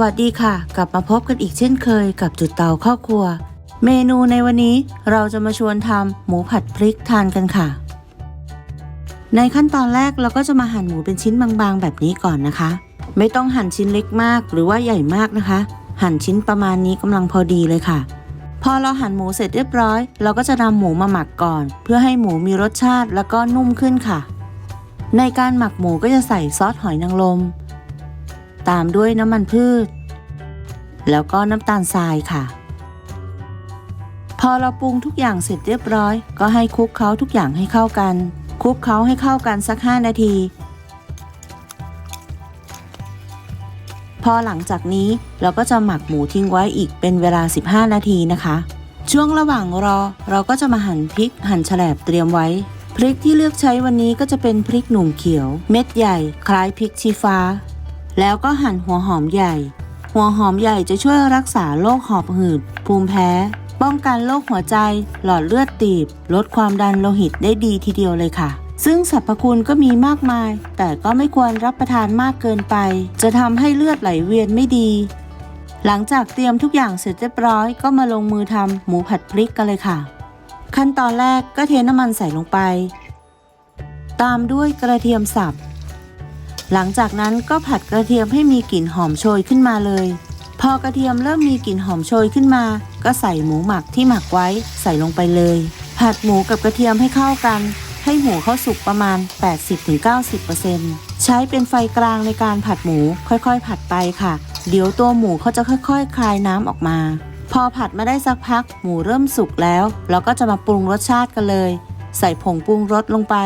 วัสดีค่ะ กลับมาพบกันอีกเช่นเคยกับจุดเตาข้าวครัว เมนูในวันนี้เราจะมาชวนทำหมูผัดพริกทานกันค่ะ ในขั้นตอนแรกเราก็จะมาหั่นหมูเป็นชิ้นบางๆ แบบนี้ก่อนนะคะ ไม่ต้องหั่นชิ้นเล็กมากหรือว่าใหญ่มากนะคะ หั่นชิ้นประมาณนี้กำลังพอดีเลยค่ะ พอเราหั่นหมูเสร็จเรียบร้อย เราก็จะนำหมูมาหมักก่อน เพื่อให้หมูมีรสชาติแล้วก็นุ่มขึ้นค่ะ ในการหมักหมูก็จะใส่ซอสหอยนางรม ตามด้วยน้ำมันพืช แล้วก็น้ำตาลทรายค่ะ พอเราปรุงทุกอย่างเสร็จเรียบร้อย ก็ให้คลุกเคล้าทุกอย่างให้เข้ากันคลุกเคล้าให้เข้ากันสัก 5 นาที พอหลังจากนี้เราก็จะหมักหมูทิ้งไว้อีกเป็นเวลา 15 นาทีนะคะ ช่วงระหว่างรอเราก็จะมาหั่นพริกหั่นแฉลบเตรียมไว้พริกที่เลือกใช้วันนี้ก็จะเป็นพริกหนุ่มเขียว เม็ดใหญ่ คล้ายพริกชี้ฟ้า แล้วก็หั่นหัวหอมใหญ่ หัวหอมใหญ่จะช่วยรักษาโรคหอบหืด ภูมิแพ้ ป้องกันโรคหัวใจ หลอดเลือดตีบ ลดความดันโลหิตได้ดีทีเดียวเลยค่ะ ซึ่งสรรพคุณก็มีมากมาย แต่ก็ไม่ควรรับประทานมากเกินไป จะทำให้เลือดไหลเวียนไม่ดี หลังจากเตรียมทุกอย่างเสร็จเรียบร้อยก็มาลงมือทำหมูผัดพริกกันเลยค่ะ ขั้นตอนแรกก็เทน้ำมันใส่ลงไป ตามด้วยกระเทียมสับ หลังจากนั้นก็ผัดกระเทียมให้มีกลิ่นหอมโชยขึ้นมาเลย พอกระเทียมเริ่มมีกลิ่นหอมโชยขึ้นมา ก็ใส่หมูหมักที่หมักไว้ใส่ลงไปเลย ผัดหมูกับกระเทียมให้เข้ากัน ให้หมูเข้าสุกประมาณ 80-90%ใช้เป็นไฟกลางในการผัดหมูค่อยๆ ผัดไปค่ะ เดี๋ยวตัวหมูเขาจะค่อยๆคลายน้ำออกมา พอผัดมาได้สักพักหมูเริ่มสุกแล้ว เราก็จะมาปรุงรสชาติกันเลย ใส่ผงปรุงรสลงไป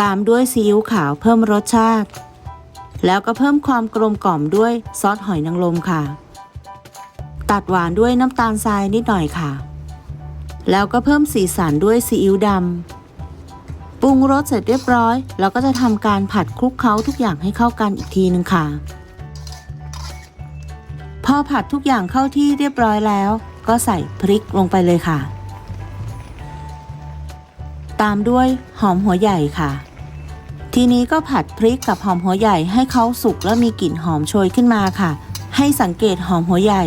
ตามด้วยซีอิ๊วขาวเพิ่มรสชาติ แล้วก็เพิ่มความกลมกล่อมด้วยซอสหอยนางรมค่ะ ตัดหวานด้วยน้ำตาลทรายนิดหน่อยค่ะ แล้วก็เพิ่มสีสันด้วยซีอิ๊วดำปรุงรสเสร็จเรียบร้อย เราก็จะทำการผัดคลุกเคล้าทุกอย่างให้เข้ากันอีกทีหนึ่งค่ะ พอผัดทุกอย่างเข้าที่เรียบร้อยแล้ว ก็ใส่พริกลงไปเลยค่ะตามด้วยหอมหัวใหญ่ค่ะ ทีนี้ก็ผัดพริกกับหอมหัวใหญ่ให้เขาสุกแล้วมีกลิ่นหอมโชยขึ้นมาค่ะ ให้สังเกตหอมหัวใหญ่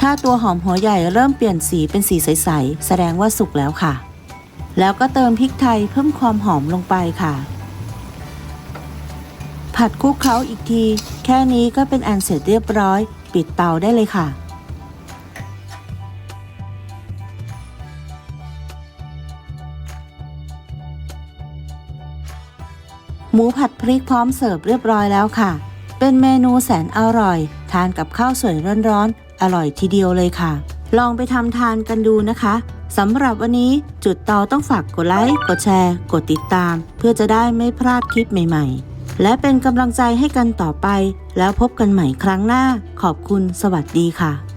ถ้าตัวหอมหัวใหญ่เริ่มเปลี่ยนสีเป็นสีใสๆแสดงว่าสุกแล้วค่ะ แล้วก็เติมพริกไทยเพิ่มความหอมลงไปค่ะ ผัดคลุกเคล้าอีกที แค่นี้ก็เป็นอันเสร็จเรียบร้อย ปิดเตาได้เลยค่ะ หมูผัดพริกพร้อมเสิร์ฟเรียบร้อยแล้วค่ะ เป็นเมนูแสนอร่อย ทานกับข้าวสวยร้อนๆ อร่อยทีเดียวเลยค่ะ ลองไปทำทานกันดูนะคะสำหรับวันนี้จุดเตาต้องฝากกดไลค์ กดแชร์ กดติดตาม เพื่อจะได้ไม่พลาดคลิปใหม่ ๆ และเป็นกำลังใจให้กันต่อไป แล้วพบกันใหม่ครั้งหน้า ขอบคุณสวัสดีค่ะ